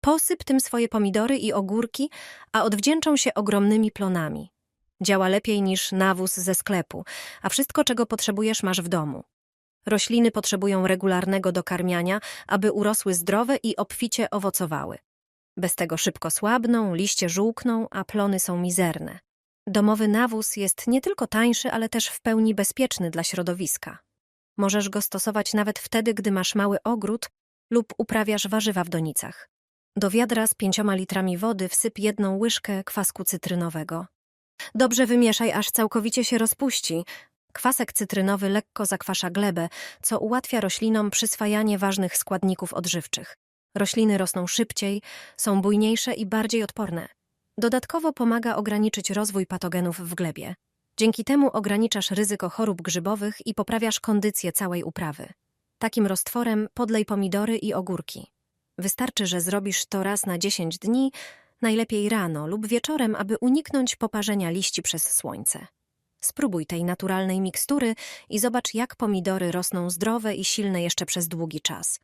Posyp tym swoje pomidory i ogórki, a odwdzięczą się ogromnymi plonami. Działa lepiej niż nawóz ze sklepu, a wszystko, czego potrzebujesz, masz w domu. Rośliny potrzebują regularnego dokarmiania, aby urosły zdrowe i obficie owocowały. Bez tego szybko słabną, liście żółkną, a plony są mizerne. Domowy nawóz jest nie tylko tańszy, ale też w pełni bezpieczny dla środowiska. Możesz go stosować nawet wtedy, gdy masz mały ogród lub uprawiasz warzywa w donicach. Do wiadra z pięcioma litrami wody wsyp jedną łyżkę kwasku cytrynowego. Dobrze wymieszaj, aż całkowicie się rozpuści. Kwasek cytrynowy lekko zakwasza glebę, co ułatwia roślinom przyswajanie ważnych składników odżywczych. Rośliny rosną szybciej, są bujniejsze i bardziej odporne. Dodatkowo pomaga ograniczyć rozwój patogenów w glebie. Dzięki temu ograniczasz ryzyko chorób grzybowych i poprawiasz kondycję całej uprawy. Takim roztworem podlej pomidory i ogórki. Wystarczy, że zrobisz to raz na 10 dni, najlepiej rano lub wieczorem, aby uniknąć poparzenia liści przez słońce. Spróbuj tej naturalnej mikstury i zobacz, jak pomidory rosną zdrowe i silne jeszcze przez długi czas.